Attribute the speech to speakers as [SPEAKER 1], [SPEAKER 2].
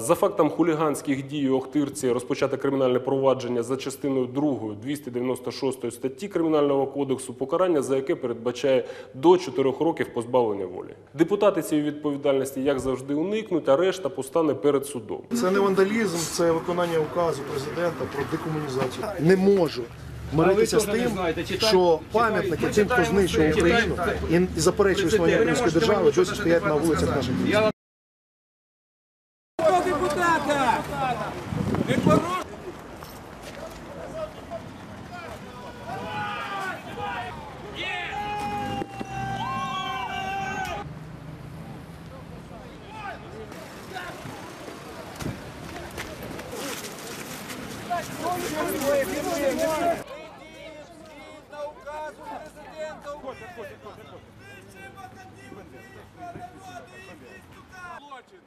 [SPEAKER 1] За фактом хуліганських дій у Охтирці розпочато кримінальне провадження за частиною 2 296 статті Кримінального кодексу, покарання за яке передбачає до 4 років позбавлення волі. Депутати цієї відповідальності, як завжди, уникнуть, а решта постане перед судом.
[SPEAKER 2] Це не вандалізм, це виконання указу президента про декомунізацію. Не можу миритися з тим, що пам'ятники тим, хто знищував Україну і заперечує існування української держави, досі стоять на вулицях наших
[SPEAKER 3] депутата! Депутата! Злочин!